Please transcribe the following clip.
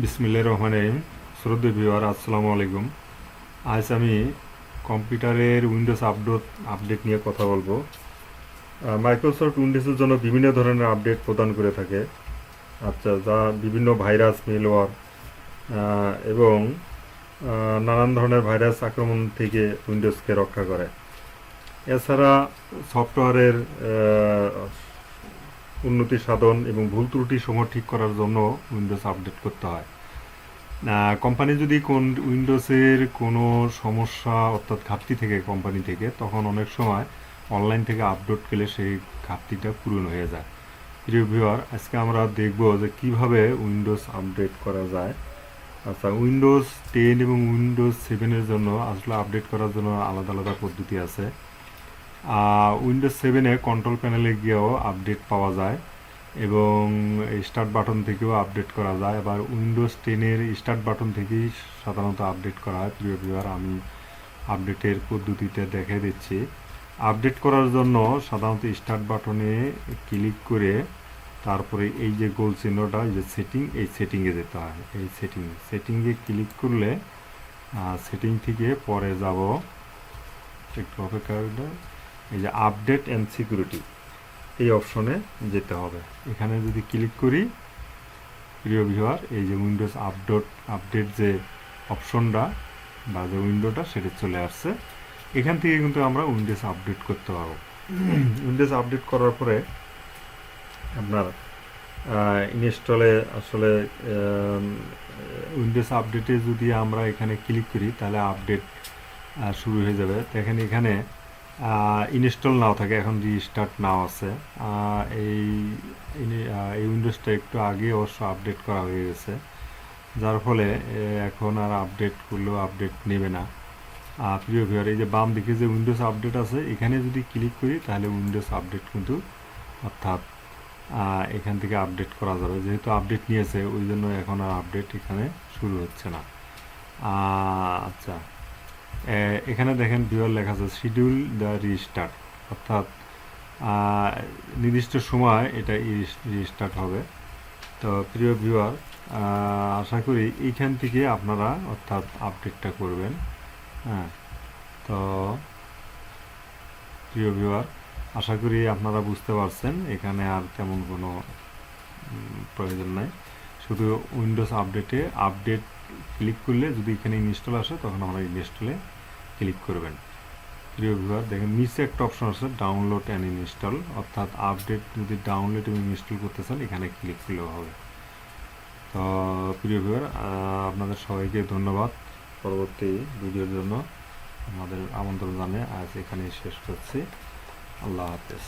বিসমিল্লা রহমান রহিম। ভিওয়ার আসসালামু আলাইকুম। আজ আমি কম্পিউটারের উইন্ডোজ আপডেট আপডেট নিয়ে কথা বলব। মাইক্রোসফট উইন্ডোজের জন্য বিভিন্ন ধরনের আপডেট প্রদান করে থাকে। আচ্ছা যা বিভিন্ন ভাইরাস মেলওয়ার এবং নানান ধরনের ভাইরাস আক্রমণ থেকে উইন্ডোজকে রক্ষা করে। এছাড়া সফটওয়্যারের উন্নতি সাধন এবং ভুল ত্রুটি সমূহ ঠিক করার জন্য উইন্ডোজ আপডেট করতে হয়। কোম্পানি যদি কোন উইন্ডোজের কোনো সমস্যা অর্থাৎ ঘাটতি থেকে কোম্পানি থেকে, তখন অনেক সময় অনলাইন থেকে আপডেট করলে সেই ঘাটতিটা পূরণ হয়ে যায়। প্রিয় আজকে আমরা দেখব যে কীভাবে উইন্ডোজ আপডেট করা যায়। আচ্ছা উইন্ডোজ টেন এবং উইন্ডোজ সেভেনের জন্য আসলে আপডেট করার জন্য আলাদা আলাদা পদ্ধতি আছে। উইন্ডোজ সেভেনে কন্ট্রোল প্যানেলে গিয়েও আপডেট পাওয়া যায় এবং স্টার্ট বাটন থেকেও আপডেট করা যায়। আবার উইন্ডোজ টেনের স্টার্ট বাটন থেকেই সাধারণত আপডেট করা হয়। প্রিয় ভিউয়ার আমি আপডেটের পদ্ধতিতে দেখে দিচ্ছি। আপডেট করার জন্য সাধারণত স্টার্ট বাটনে ক্লিক করে তারপরে এই যে গোল চিহ্নটা যে সেটিং এই সেটিংয়ে যেতে হয়। এই সেটিং সেটিংয়ে ক্লিক করলে সেটিং থেকে পরে যাব। একটু অপেক্ষা এই যে আপডেট অ্যান্ড সিকিউরিটি এই অপশনে যেতে হবে। এখানে যদি ক্লিক করি, প্রিয় ভিউয়ার এই যে উইন্ডোজ আপডেট আপডেট যে অপশনটা বা যে উইন্ডোটা সেটা চলে আসছে। এখান থেকে কিন্তু আমরা উইন্ডোজ আপডেট করতে পারব। উইন্ডোজ আপডেট করার পরে আপনার ইনস্টলে আসলে উইন্ডোজ আপডেটে যদি আমরা এখানে ক্লিক করি, তাহলে আপডেট শুরু হয়ে যাবে। দেখেন এখানে ইনস্টল নাও থাকে, এখন রিস্টার্ট নাও আছে। এই এই উইন্ডোজটা একটু আগে অবশ্য আপডেট করা হয়ে গেছে। যার ফলে এখন আর আপডেট করলেও আপডেট নেবে না। প্রিয় ভিউয়ার এই যে বাম দিকে যে উইন্ডোজ আপডেট আছে, এখানে যদি ক্লিক করি, তাহলে উইন্ডোজ আপডেট কিন্তু অর্থাৎ এখান থেকে আপডেট করা যাবে। যেহেতু আপডেট নিয়েছে, ওই জন্য এখন আর আপডেট এখানে শুরু হচ্ছে না। আচ্ছা। এখানে দেখেন ভিউয়ার লেখা আছে শিডিউল দ্য রিস্টার্ট অর্থাৎ নির্দিষ্ট সময় এটা রিস্টার্ট হবে। তো প্রিয় ভিউয়ার আশা করি এইখান থেকে আপনারা, অর্থাৎ আপডেটটা করবেন। হ্যাঁ তো প্রিয় ভিউয়ার আশা করি আপনারা বুঝতে পারছেন, এখানে আর তেমন কোনো প্রয়োজন নাই। শুধু উইন্ডোজ আপডেটে আপডেট ক্লিক করলে যদি এখানে ইনস্টল আসে, তখন আমরা ইনস্টলে ক্লিক করবেন। প্রিয় ভিউয়ার, দেখেন নিচে একটা অপশন আছে ডাউনলোড অ্যান্ড ইনস্টল অর্থাৎ আপডেট যদি ডাউনলোড এবং ইনস্টল করতে চান, এখানে ক্লিক করলেও হবে। তো প্রিয় ভিউয়ার আপনাদের সবাইকে ধন্যবাদ। পরবর্তী ভিডিওর জন্য আমাদের আমন্ত্রণ জানিয়ে আজ এখানেই শেষ করছি। আল্লাহ হাফেজ।